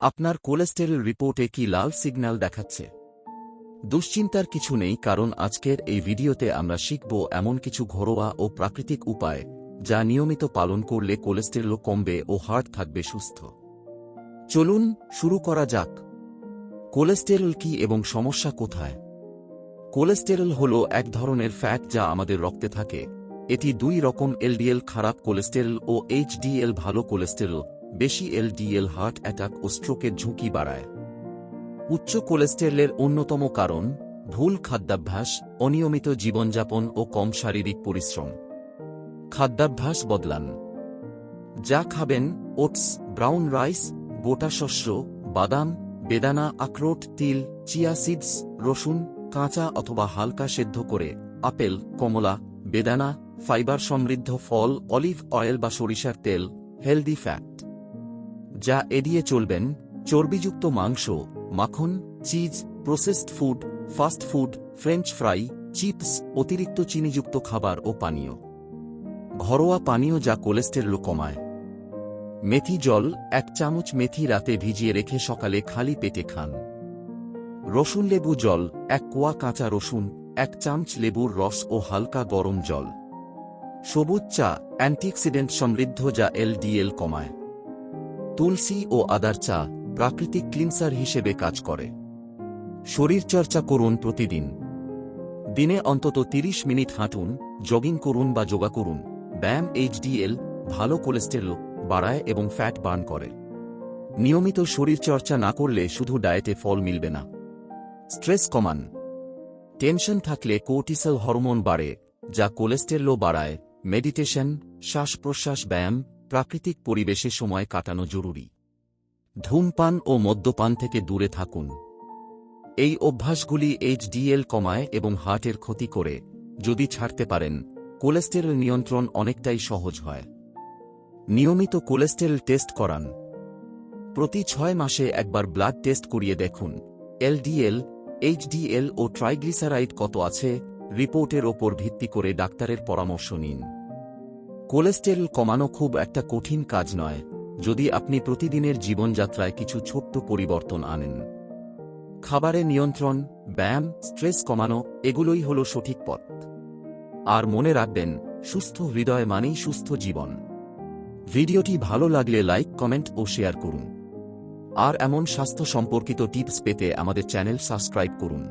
আপনার কোলেস্টেরল রিপোর্টে কি লাল সিগন্যাল দেখাচ্ছে? দুশ্চিন্তার কিছু নেই, কারণ আজকের এই ভিডিওতে আমরা শিখব এমন কিছু ঘরোয়া ও প্রাকৃতিক উপায় যা নিয়মিত পালন করলে কোলেস্টেরল কমবে ও হার্ট থাকবে সুস্থ। চলুন শুরু করা যাক। কোলেস্টেরল কি এবং সমস্যা কোথায়? কোলেস্টেরল হল এক ধরনের ফ্যাট যা আমাদের রক্তে থাকে। এটি দুই রকম এলডিএল খারাপ কোলেস্টেরল ও এইচডিএল ভালো কোলেস্টেরল। বেশি এলডিএল হার্ট অ্যাটাক ও স্ট্রোকের ঝুঁকি বাড়ায়। উচ্চ কোলেস্টেরলের অন্যতম কারণ, ভুল খাদ্যাভ্যাস, অনিয়মিত জীবনযাপন ও কম শারীরিক পরিশ্রম। খাদ্যাভ্যাস বদলান। যা খাবেন ওটস, ব্রাউন রাইস, গোটা শস্য, বাদাম, বেদানা, আখরোট, তিল, চিয়া সিডস, রসুন, কাঁচা অথবা হালকা সেদ্ধ করে আপেল, কমলা, বেদানা, ফাইবার সমৃদ্ধ ফল, অলিভ অয়েল বা সরিষার তেল, হেলদি ফ্যাট। যা এড়িয়ে চলবেন, চর্বিযুক্ত মাংস, মাখন, cheese, processed food, fast food, french fry, chips, অতিরিক্ত চিনিযুক্ত খাবার ও পানীয়। ঘরোয়া পানীয় যা কোলেস্টেরল কমায়। মেথি জল, এক চামচ মেথি রাতে ভিজিয়ে রেখে সকালে খালি পেটে খান। রসুন লেবু জল, এক কোয়া কাঁচা রসুন, এক চামচ লেবুর রস ও হালকা গরম জল। সবুজ চা, অ্যান্টিঅক্সিডেন্ট সমৃদ্ধ যা এলডিএল কমায়। তুলসী ও আদার চা প্রাকৃতিক ক্লিনসার হিসেবে কাজ করে। শরীরচর্চা করুন প্রতিদিন। দিনে অন্তত ৩০ মিনিট হাঁটুন, জগিং করুন বা যোগা করুন। ব্যায়াম এইচডিএল ভালো কোলেস্টেরল বাড়ায় এবং ফ্যাট বার্ন করে। নিয়মিত শরীরচর্চা না করলে শুধু ডায়েটে ফল মিলবে না। স্ট্রেস কমান। টেনশন থাকলে কোর্টিসল হরমোন বাড়ে, যা কোলেস্টেরলও বাড়ায়। মেডিটেশন শ্বাস প্রশ্বাস ব্যায়াম প্রাকৃতিক পরিবেশে সময় কাটানো জরুরি। ধূমপান ও মদ্যপান থেকে দূরে থাকুন। এই অভ্যাসগুলি এইচডিএল কমায় এবং হার্টের ক্ষতি করে। যদি ছাড়তে পারেন, কোলেস্টেরল নিয়ন্ত্রণ অনেকটাই সহজ হয়। নিয়মিত কোলেস্টেরল টেস্ট করান। প্রতি ছয় মাসে একবার ব্লাড টেস্ট করিয়ে দেখুন। এলডিএল, এইচডিএল ও ট্রাইগ্লিসারাইড কত আছে, রিপোর্টের ওপর ভিত্তি করে ডাক্তারের পরামর্শ নিন। কোলেস্টেরল কমানো খুব একটা কঠিন কাজ নয়, যদি আপনি প্রতিদিনের জীবনযাত্রায় কিছু ছোট্ট পরিবর্তন আনেন। খাবারে নিয়ন্ত্রণ, ব্যায়াম, স্ট্রেস কমানো, এগুলোই হল সঠিক পথ। আর মনে রাখবেন, সুস্থ হৃদয় মানেই সুস্থ জীবন। ভিডিওটি ভালো লাগলে লাইক, কমেন্ট ও শেয়ার করুন। আর এমন স্বাস্থ্য সম্পর্কিত টিপস পেতে আমাদের চ্যানেল সাবস্ক্রাইব করুন।